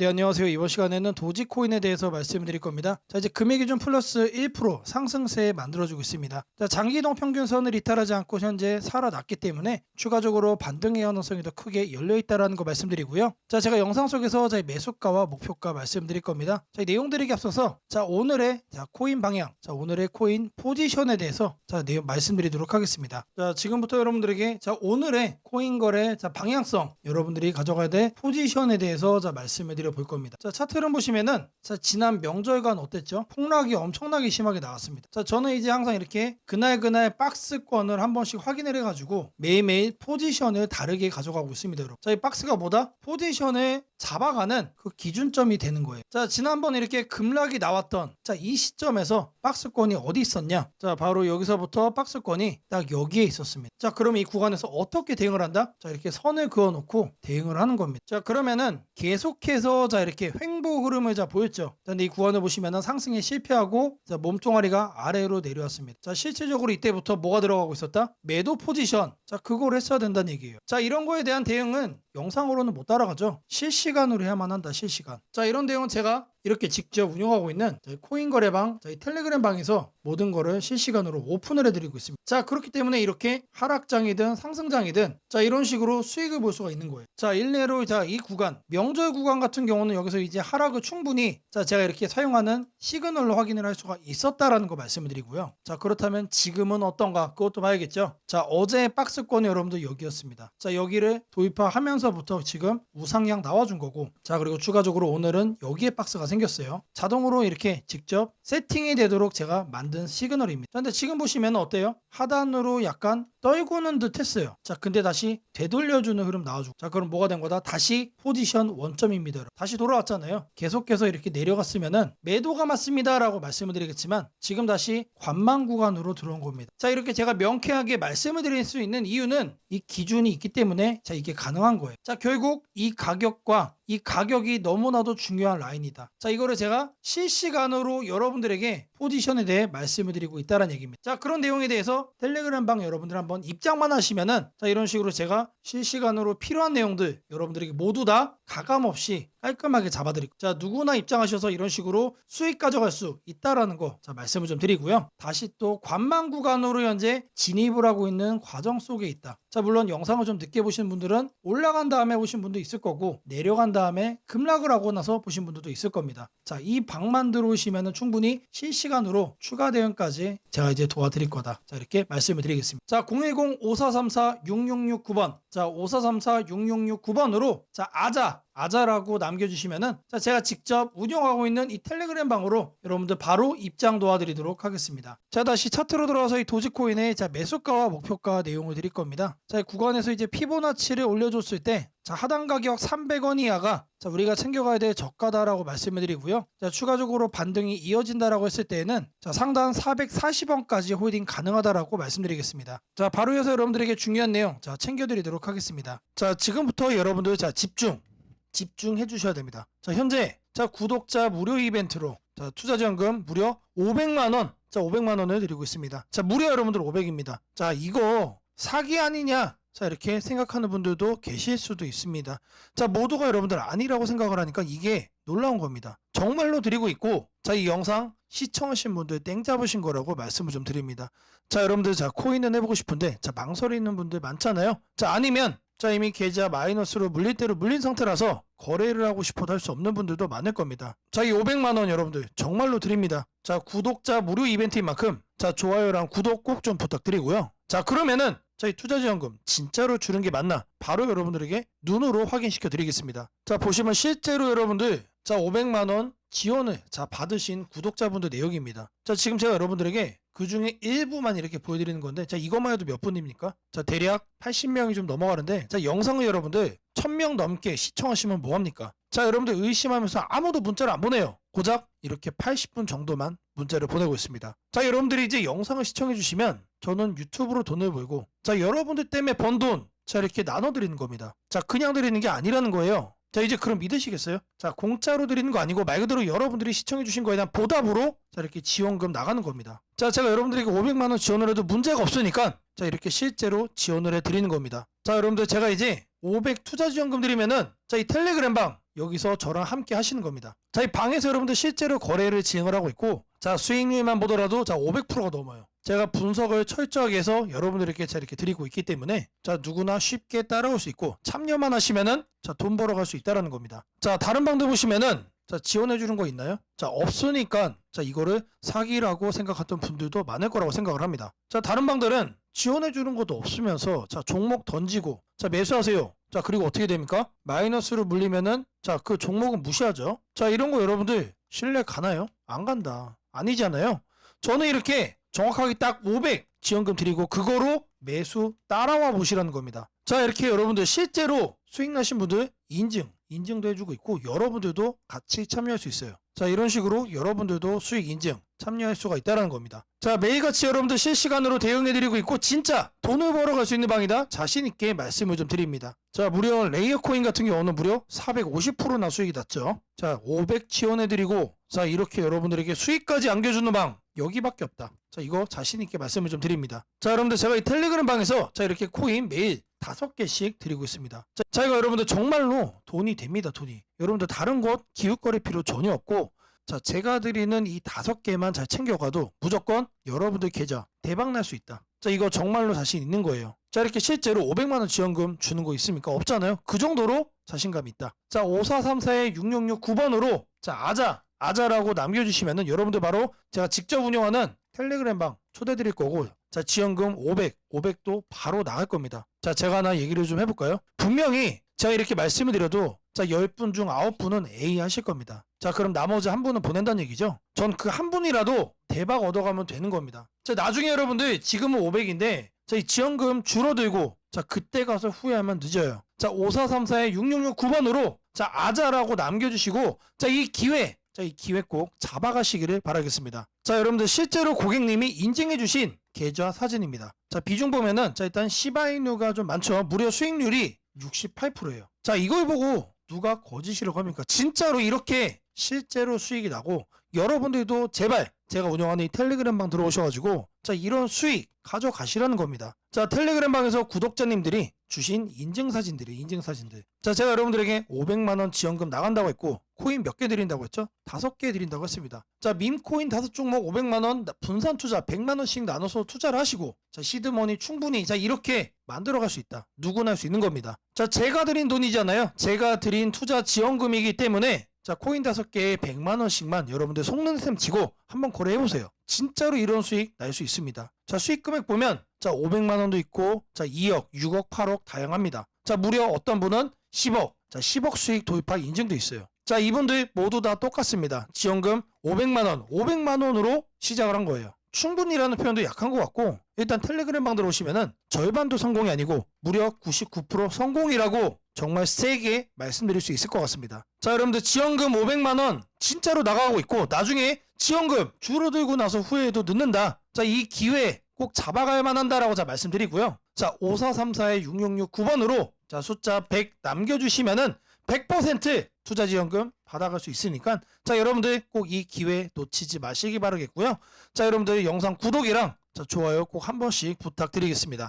네 안녕하세요. 이번 시간에는 도지코인에 대해서 말씀드릴 겁니다. 자 이제 금액이 좀 플러스 1% 상승세 만들어주고 있습니다. 자 장기이동 평균선을 이탈하지 않고 현재 살아났기 때문에 추가적으로 반등의 가능성이 더 크게 열려있다는 거 말씀드리고요. 자 제가 영상 속에서 자 매수가와 목표가 말씀드릴 겁니다. 자이 내용들에게 앞서서 자 오늘의 자 코인 방향 자 오늘의 코인 포지션에 대해서 자 내용 말씀드리도록 하겠습니다. 자 지금부터 여러분들에게 자 오늘의 코인 거래 자 방향성 여러분들이 가져가야 될 포지션에 대해서 자 말씀을 드려 볼 겁니다. 자 차트를 보시면은 자 지난 명절간 어땠죠? 폭락이 엄청나게 심하게 나왔습니다. 자 저는 이제 항상 이렇게 그날 그날 박스권을 한 번씩 확인을 해 가지고 매일매일 포지션을 다르게 가져가고 있습니다, 여러분. 자 이 박스가 뭐다? 포지션을 잡아가는 그 기준점이 되는 거예요. 자 지난번 이렇게 급락이 나왔던 자 이 시점에서 박스권이 어디 있었냐? 자 바로 여기서부터 박스권이 딱 여기에 있었습니다. 자 그럼 이 구간에서 어떻게 대응을 한다? 자 이렇게 선을 그어 놓고 대응을 하는 겁니다. 자 그러면은 계속해서 자 이렇게 횡보 흐름을 자 보였죠. 자, 근데 이 구간을 보시면은 상승에 실패하고 자 몸뚱아리가 아래로 내려왔습니다. 자 실질적으로 이때부터 뭐가 들어가고 있었다? 매도 포지션. 자 그걸 했어야 된다는 얘기예요. 자 이런 거에 대한 대응은 영상으로는 못 따라가죠. 실시간으로 해야만 한다. 실시간. 자 이런 대응은 제가 이렇게 직접 운영하고 있는 저희 코인 거래방, 저희 텔레그램 방에서 모든 거를 실시간으로 오픈을 해드리고 있습니다. 자 그렇기 때문에 이렇게 하락장이든 상승장이든 자 이런 식으로 수익을 볼 수가 있는 거예요. 자 일례로 자 이 구간 명절 구간 같은 경우는 여기서 이제 하락을 충분히 자 제가 이렇게 사용하는 시그널로 확인을 할 수가 있었다라는 거 말씀을 드리고요. 자 그렇다면 지금은 어떤가 그것도 봐야겠죠. 자 어제 박스권이 여러분들 여기였습니다. 자 여기를 도입하면서부터 지금 우상향 나와준 거고 자 그리고 추가적으로 오늘은 여기에 박스가 생겼어요. 자동으로 이렇게 직접 세팅이 되도록 제가 만든 시그널입니다. 자, 근데 지금 보시면 어때요? 하단으로 약간 떨구는 듯 했어요. 자, 근데 다시 되돌려주는 흐름 나와주고. 자, 그럼 뭐가 된 거다? 다시 포지션 원점입니다. 다시 돌아왔잖아요. 계속해서 이렇게 내려갔으면은 매도가 맞습니다라고 말씀을 드리겠지만 지금 다시 관망 구간으로 들어온 겁니다. 자, 이렇게 제가 명쾌하게 말씀을 드릴 수 있는 이유는 이 기준이 있기 때문에 자, 이게 가능한 거예요. 자, 결국 이 가격과 이 가격이 너무나도 중요한 라인이다. 자, 이거를 제가 실시간으로 여러분들에게 포지션에 대해 말씀을 드리고 있다는 얘기입니다. 자, 그런 내용에 대해서 텔레그램 방 여러분들 한번 입장만 하시면은 자, 이런 식으로 제가 실시간으로 필요한 내용들 여러분들에게 모두 다 가감 없이 깔끔하게 잡아드리고 자, 누구나 입장하셔서 이런 식으로 수익 가져갈 수 있다라는 거 자, 말씀을 좀 드리고요. 다시 또 관망 구간으로 현재 진입을 하고 있는 과정 속에 있다. 자, 물론 영상을 좀 늦게 보신 분들은 올라간 다음에 보신 분도 있을 거고 내려간 다음에 급락을 하고 나서 보신 분들도 있을 겁니다. 자, 이 방만 들어오시면 충분히 실시간으로 추가 대응까지 제가 이제 도와드릴 거다. 자, 이렇게 말씀을 드리겠습니다. 자, 010-5434-6669번. 자, 5434-6669번으로 자, 아자 아자라고 남겨주시면은 자 제가 직접 운영하고 있는 이 텔레그램 방으로 여러분들 바로 입장 도와드리도록 하겠습니다. 자 다시 차트로 들어와서 이 도지코인의 자 매수가와 목표가 내용을 드릴 겁니다. 자이 구간에서 이제 피보나치를 올려줬을 때 자 하단 가격 300원 이하가 자 우리가 챙겨가야 될 저가다라고 말씀을 드리고요. 자 추가적으로 반등이 이어진다라고 했을 때에는 자 상단 440원까지 홀딩 가능하다라고 말씀드리겠습니다. 자 바로 이어서 여러분들에게 중요한 내용 자 챙겨드리도록 하겠습니다. 자 지금부터 여러분들 자 집중 집중해 주셔야 됩니다. 자, 현재 자, 구독자 무료 이벤트로 자, 투자 지원금 무려 500만 원. 자, 500만 원을 드리고 있습니다. 자, 무려 여러분들 500입니다. 자, 이거 사기 아니냐? 자, 이렇게 생각하는 분들도 계실 수도 있습니다. 자, 모두가 여러분들 아니라고 생각을 하니까 이게 놀라운 겁니다. 정말로 드리고 있고, 자, 이 영상 시청하신 분들 땡 잡으신 거라고 말씀을 좀 드립니다. 자, 여러분들 자, 코인은 해보고 싶은데, 자, 망설이는 분들 많잖아요. 자, 아니면 자 이미 계좌 마이너스로 물릴 대로 물린 상태라서 거래를 하고 싶어도 할 수 없는 분들도 많을 겁니다. 자 이 500만 원 여러분들 정말로 드립니다. 자 구독자 무료 이벤트인 만큼 자 좋아요랑 구독 꼭 좀 부탁드리고요. 자 그러면은 자이 투자지원금 진짜로 주는 게 맞나? 바로 여러분들에게 눈으로 확인시켜 드리겠습니다. 자 보시면 실제로 여러분들 자 500만 원 지원을 자 받으신 구독자분들 내역입니다. 자 지금 제가 여러분들에게 그 중에 일부만 이렇게 보여드리는 건데 자 이것만 해도 몇 분입니까? 자 대략 80명이 좀 넘어가는데 자 영상을 여러분들 1000명 넘게 시청하시면 뭐합니까? 자 여러분들 의심하면서 아무도 문자를 안 보내요. 고작 이렇게 80분 정도만 문자를 보내고 있습니다. 자 여러분들이 이제 영상을 시청해 주시면 저는 유튜브로 돈을 벌고 자 여러분들 때문에 번 돈 자 이렇게 나눠드리는 겁니다. 자 그냥 드리는 게 아니라는 거예요. 자 이제 그럼 믿으시겠어요? 자 공짜로 드리는 거 아니고 말 그대로 여러분들이 시청해 주신 거에 대한 보답으로 자 이렇게 지원금 나가는 겁니다. 자 제가 여러분들에게 500만 원 지원을 해도 문제가 없으니까 자 이렇게 실제로 지원을 해 드리는 겁니다. 자 여러분들 제가 이제 500 투자 지원금 드리면은 자 이 텔레그램 방 여기서 저랑 함께 하시는 겁니다. 자, 이 방에서 여러분들 실제로 거래를 진행을 하고 있고, 자, 수익률만 보더라도 자, 500%가 넘어요. 제가 분석을 철저하게 해서 여러분들에게 자, 이렇게 드리고 있기 때문에, 자, 누구나 쉽게 따라올 수 있고, 참여만 하시면은, 자, 돈 벌어갈 수 있다라는 겁니다. 자, 다른 방도 보시면은, 자, 지원해 주는 거 있나요? 자, 없으니까, 자, 이거를 사기라고 생각했던 분들도 많을 거라고 생각을 합니다. 자, 다른 방들은 지원해 주는 것도 없으면서, 자, 종목 던지고, 자, 매수하세요. 자, 그리고 어떻게 됩니까? 마이너스로 물리면은, 자, 그 종목은 무시하죠. 자, 이런 거 여러분들 신뢰 가나요? 안 간다. 아니잖아요. 저는 이렇게 정확하게 딱 500 지원금 드리고 그거로 매수 따라와 보시라는 겁니다. 자, 이렇게 여러분들 실제로 수익 나신 분들 인증, 인증도 해주고 있고 여러분들도 같이 참여할 수 있어요. 자, 이런 식으로 여러분들도 수익 인증 참여할 수가 있다는 겁니다. 자, 매일같이 여러분들 실시간으로 대응해드리고 있고 진짜 돈을 벌어갈 수 있는 방이다. 자신 있게 말씀을 좀 드립니다. 자, 무려 레이어 코인 같은 경우는 무려 450%나 수익이 났죠. 자, 500 지원해드리고 자, 이렇게 여러분들에게 수익까지 안겨주는 방 여기밖에 없다. 자, 이거 자신 있게 말씀을 좀 드립니다. 자, 여러분들 제가 이 텔레그램 방에서 자, 이렇게 코인 매일 다섯 개씩 드리고 있습니다. 자, 자, 이거 여러분들 정말로 돈이 됩니다, 돈이. 여러분들 다른 곳 기웃거릴 필요 전혀 없고 자, 제가 드리는 이 다섯 개만 잘 챙겨가도 무조건 여러분들 계좌 대박 날 수 있다. 자, 이거 정말로 자신 있는 거예요. 자, 이렇게 실제로 500만원 지원금 주는 거 있습니까? 없잖아요. 그 정도로 자신감이 있다. 자, 5434의 6669 9번으로 자, 아자, 아자라고 남겨주시면은 여러분들 바로 제가 직접 운영하는 텔레그램 방 초대 드릴 거고 자, 지원금 500, 500도 바로 나갈 겁니다. 자, 제가 하나 얘기를 좀 해볼까요? 분명히 제가 이렇게 말씀을 드려도 자, 10분 중 9분은 A 하실 겁니다. 자, 그럼 나머지 한 분은 보낸다는 얘기죠? 전 그 한 분이라도 대박 얻어가면 되는 겁니다. 자, 나중에 여러분들 지금은 500인데 자, 이 지원금 줄어들고 자, 그때 가서 후회하면 늦어요. 자, 5434의 6669 9번으로 자, 아자라고 남겨주시고 자, 이 기회 자, 이 기회 꼭 잡아가시기를 바라겠습니다. 자, 여러분들 실제로 고객님이 인증해주신 계좌 사진입니다. 자, 비중 보면은 자, 일단 시바이누가 좀 많죠. 무려 수익률이 68%예요. 자, 이걸 보고 누가 거짓이라고 합니까? 진짜로 이렇게 실제로 수익이 나고 여러분들도 제발 제가 운영하는 이 텔레그램 방 들어오셔가지고 자 이런 수익 가져가시라는 겁니다. 자 텔레그램 방에서 구독자님들이 주신 인증 사진들이 인증 사진들. 자 제가 여러분들에게 500만 원 지원금 나간다고 했고 코인 몇 개 드린다고 했죠? 다섯 개 드린다고 했습니다. 자 밈코인 다섯 종목 500만 원 분산 투자 100만 원씩 나눠서 투자를 하시고 자 시드머니 충분히 자 이렇게 만들어갈 수 있다. 누구나 할 수 있는 겁니다. 자 제가 드린 돈이잖아요. 제가 드린 투자 지원금이기 때문에 자 코인 다섯 개에 100만 원씩만 여러분들 속는 셈 치고 한번 거래해 보세요. 진짜로 이런 수익 날 수 있습니다. 자 수익 금액 보면 자 500만 원도 있고 자 2억, 6억, 8억 다양합니다. 자 무려 어떤 분은 10억, 자 10억 수익 도입할 인증도 있어요. 자 이분들 모두 다 똑같습니다. 지원금 500만 원, 500만 원으로 시작을 한 거예요. 충분히라는 표현도 약한 것 같고 일단 텔레그램 방 들어오시면은 절반도 성공이 아니고 무려 99% 성공이라고 정말 세게 말씀드릴 수 있을 것 같습니다. 자 여러분들 지원금 500만 원 진짜로 나가고 있고 나중에 지원금 줄어들고 나서 후회해도 늦는다. 자 이 기회 꼭 잡아가야만 한다라고 자 말씀드리고요. 자 5434의 6669 9번으로 자 숫자 100 남겨 주시면은 100% 투자 지원금 받아갈 수 있으니까 자 여러분들 꼭 이 기회 놓치지 마시기 바라겠고요. 자 여러분들 영상 구독이랑 자 좋아요 꼭 한 번씩 부탁드리겠습니다.